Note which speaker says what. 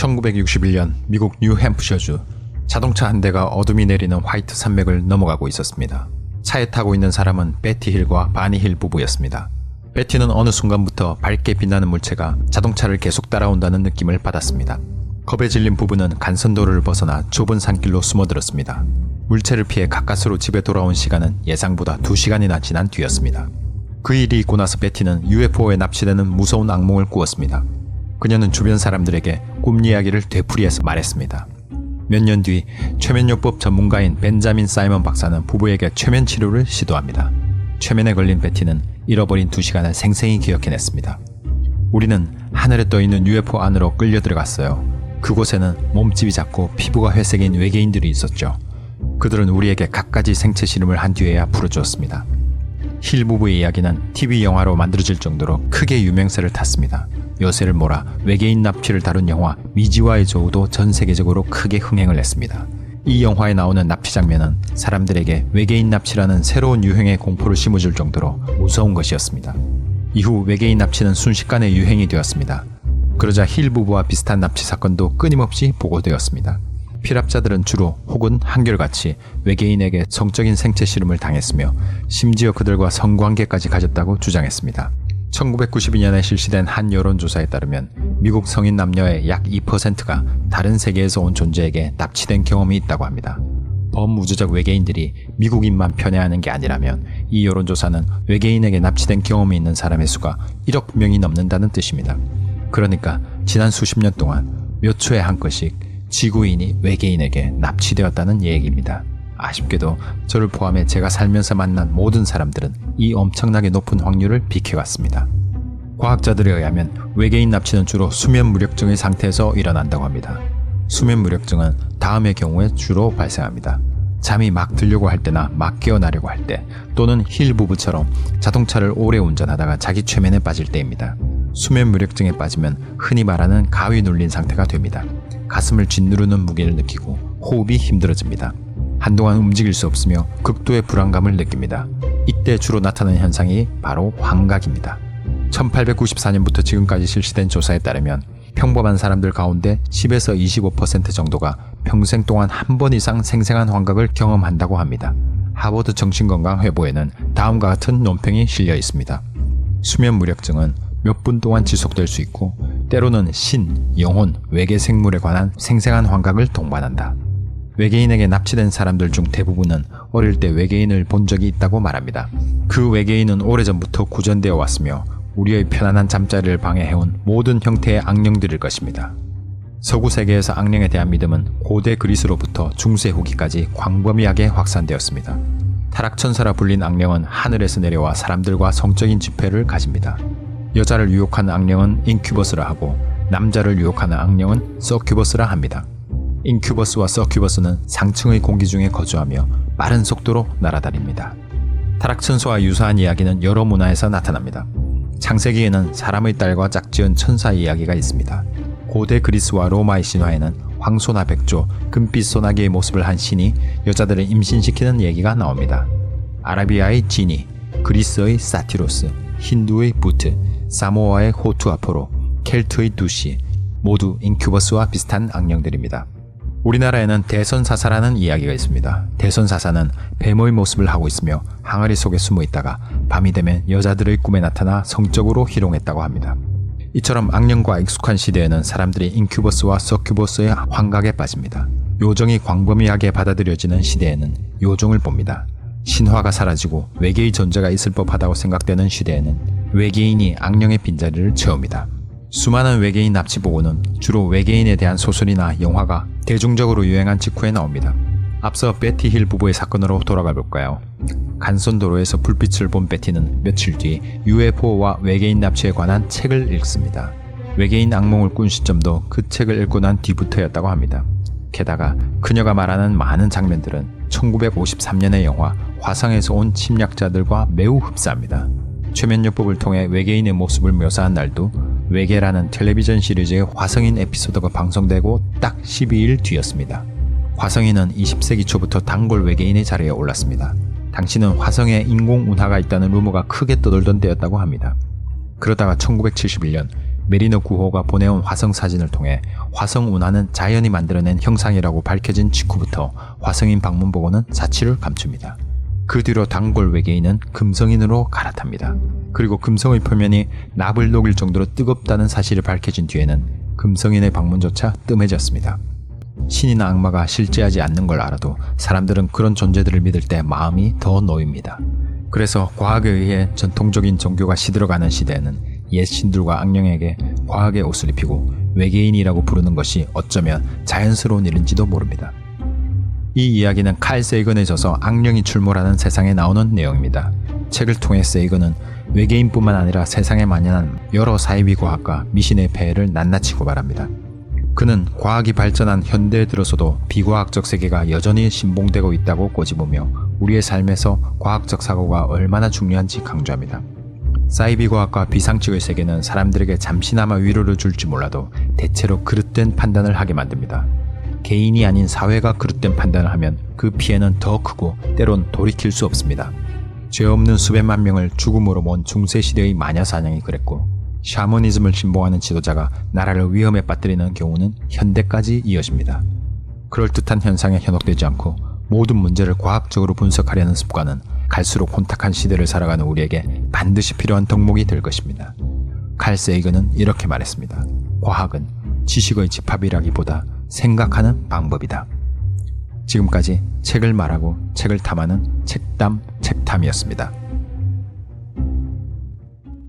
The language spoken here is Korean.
Speaker 1: 1961년 미국 뉴햄프셔주 자동차 한 대가 어둠이 내리는 화이트 산맥을 넘어가고 있었습니다. 차에 타고 있는 사람은 베티 힐과 바니 힐 부부였습니다. 베티는 어느 순간부터 밝게 빛나는 물체가 자동차를 계속 따라온다는 느낌을 받았습니다. 겁에 질린 부부는 간선도로를 벗어나 좁은 산길로 숨어들었습니다. 물체를 피해 가까스로 집에 돌아온 시간은 예상보다 2시간이나 지난 뒤였습니다. 그 일이 있고 나서 베티는 UFO에 납치되는 무서운 악몽을 꾸었습니다. 그녀는 주변 사람들에게 꿈 이야기를 되풀이해서 말했습니다. 몇 년 뒤 최면요법 전문가인 벤자민 사이먼 박사는 부부에게 최면 치료를 시도합니다. 최면에 걸린 베티는 잃어버린 두 시간을 생생히 기억해냈습니다. 우리는 하늘에 떠 있는 UFO 안으로 끌려 들어갔어요. 그곳에는 몸집이 작고 피부가 회색인 외계인들이 있었죠. 그들은 우리에게 갖가지 생체 실험을 한 뒤에야 풀어주었습니다. 힐 부부의 이야기는 TV 영화로 만들어질 정도로 크게 유명세를 탔습니다. 요새를 몰아 외계인 납치를 다룬 영화 미지와의 조우도 전 세계적으로 크게 흥행을 했습니다. 이 영화에 나오는 납치 장면은 사람들에게 외계인 납치라는 새로운 유행의 공포를 심어줄 정도로 무서운 것이었습니다. 이후 외계인 납치는 순식간에 유행이 되었습니다. 그러자 힐 부부와 비슷한 납치 사건도 끊임없이 보고되었습니다. 피랍자들은 주로 혹은 한결같이 외계인에게 성적인 생체 실험을 당했으며 심지어 그들과 성관계까지 가졌다고 주장했습니다. 1992년에 실시된 한 여론조사에 따르면 미국 성인 남녀의 약 2%가 다른 세계에서 온 존재에게 납치된 경험이 있다고 합니다. 범우주적 외계인들이 미국인만 편애하는 게 아니라면 이 여론조사는 외계인에게 납치된 경험이 있는 사람의 수가 1억 명이 넘는다는 뜻입니다. 그러니까 지난 수십 년 동안 몇 초에 한 건씩 지구인이 외계인에게 납치되었다는 얘기입니다. 아쉽게도 저를 포함해 제가 살면서 만난 모든 사람들은 이 엄청나게 높은 확률을 비켜갔습니다. 과학자들에 의하면 외계인 납치는 주로 수면 무력증의 상태에서 일어난다고 합니다. 수면 무력증은 다음의 경우에 주로 발생합니다. 잠이 막 들려고 할 때나 막 깨어나려고 할 때 또는 힐 부부처럼 자동차를 오래 운전하다가 자기 최면에 빠질 때입니다. 수면 무력증에 빠지면 흔히 말하는 가위 눌린 상태가 됩니다. 가슴을 짓누르는 무게를 느끼고 호흡이 힘들어집니다. 한동안 움직일 수 없으며 극도의 불안감을 느낍니다. 이때 주로 나타나는 현상이 바로 환각입니다. 1894년부터 지금까지 실시된 조사에 따르면 평범한 사람들 가운데 10에서 25% 정도가 평생 동안 한 번 이상 생생한 환각을 경험한다고 합니다. 하버드 정신건강 회보에는 다음과 같은 논평이 실려 있습니다. 수면 무력증은 몇 분 동안 지속될 수 있고 때로는 신, 영혼, 외계 생물에 관한 생생한 환각을 동반한다. 외계인에게 납치된 사람들 중 대부분은 어릴 때 외계인을 본 적이 있다고 말합니다. 그 외계인은 오래전부터 구전되어 왔으며 우리의 편안한 잠자리를 방해해온 모든 형태의 악령들일 것입니다. 서구 세계에서 악령에 대한 믿음은 고대 그리스로부터 중세 후기까지 광범위하게 확산되었습니다. 타락천사라 불린 악령은 하늘에서 내려와 사람들과 성적인 지폐를 가집니다. 여자를 유혹하는 악령은 인큐버스라 하고 남자를 유혹하는 악령은 서큐버스라 합니다. 인큐버스와 서큐버스는 상층의 공기 중에 거주하며 빠른 속도로 날아다닙니다. 타락천사와 유사한 이야기는 여러 문화에서 나타납니다. 창세기에는 사람의 딸과 짝지은 천사 이야기가 있습니다. 고대 그리스와 로마의 신화에는 황소나 백조, 금빛 소나기의 모습을 한 신이 여자들을 임신시키는 얘기가 나옵니다. 아라비아의 지니, 그리스의 사티로스, 힌두의 부트, 사모아의 호투 아포로, 켈트의 두시, 모두 인큐버스와 비슷한 악령들입니다. 우리나라에는 대선사사라는 이야기가 있습니다. 대선사사는 뱀의 모습을 하고 있으며 항아리 속에 숨어 있다가 밤이 되면 여자들의 꿈에 나타나 성적으로 희롱했다고 합니다. 이처럼 악령과 익숙한 시대에는 사람들이 인큐버스와 서큐버스의 환각에 빠집니다. 요정이 광범위하게 받아들여지는 시대에는 요정을 봅니다. 신화가 사라지고 외계의 존재가 있을 법하다고 생각되는 시대에는 외계인이 악령의 빈자리를 채웁니다. 수많은 외계인 납치 보고는 주로 외계인에 대한 소설이나 영화가 대중적으로 유행한 직후에 나옵니다. 앞서 베티 힐 부부의 사건으로 돌아가 볼까요? 간선도로에서 불빛을 본 베티는 며칠 뒤 UFO와 외계인 납치에 관한 책을 읽습니다. 외계인 악몽을 꾼 시점도 그 책을 읽고 난 뒤부터였다고 합니다. 게다가 그녀가 말하는 많은 장면들은 1953년의 영화 화성에서 온 침략자들과 매우 흡사합니다. 최면요법을 통해 외계인의 모습을 묘사한 날도 외계라는 텔레비전 시리즈의 화성인 에피소드가 방송되고 딱 12일 뒤였습니다. 화성인은 20세기 초부터 단골 외계인의 자리에 올랐습니다. 당시는 화성에 인공 운하가 있다는 루머가 크게 떠돌던 때였다고 합니다. 그러다가 1971년 메리너 9호가 보내온 화성 사진을 통해 화성 운하는 자연이 만들어낸 형상이라고 밝혀진 직후부터 화성인 방문 보고는 사치를 감춥니다. 그 뒤로 단골 외계인은 금성인으로 갈아탑니다. 그리고 금성의 표면이 납을 녹일 정도로 뜨겁다는 사실이 밝혀진 뒤에는 금성인의 방문조차 뜸해졌습니다. 신이나 악마가 실제하지 않는 걸 알아도 사람들은 그런 존재들을 믿을 때 마음이 더 놓입니다. 그래서 과학에 의해 전통적인 종교가 시들어가는 시대에는 옛 신들과 악령에게 과학의 옷을 입히고 외계인이라고 부르는 것이 어쩌면 자연스러운 일인지도 모릅니다. 이 이야기는 칼 세이건에 져서 악령이 출몰하는 세상에 나오는 내용입니다. 책을 통해 세이건은 외계인뿐만 아니라 세상에 만연한 여러 사이비 과학과 미신의 폐해를 낱낱이 고발합니다. 그는 과학이 발전한 현대에 들어서도 비과학적 세계가 여전히 신봉되고 있다고 꼬집으며 우리의 삶에서 과학적 사고가 얼마나 중요한지 강조합니다. 사이비 과학과 비상식의 세계는 사람들에게 잠시나마 위로를 줄지 몰라도 대체로 그릇된 판단을 하게 만듭니다. 개인이 아닌 사회가 그릇된 판단을 하면 그 피해는 더 크고 때론 돌이킬 수 없습니다. 죄 없는 수백만 명을 죽음으로 먼 중세시대의 마녀 사냥이 그랬고 샤머니즘을 신봉하는 지도자가 나라를 위험에 빠뜨리는 경우는 현대까지 이어집니다. 그럴듯한 현상에 현혹되지 않고 모든 문제를 과학적으로 분석하려는 습관은 갈수록 혼탁한 시대를 살아가는 우리에게 반드시 필요한 덕목이 될 것입니다. 칼 세이건은 이렇게 말했습니다. 과학은 지식의 집합이라기보다 생각하는 방법이다. 지금까지 책을 말하고 책을 탐하는 책담 책탐이었습니다.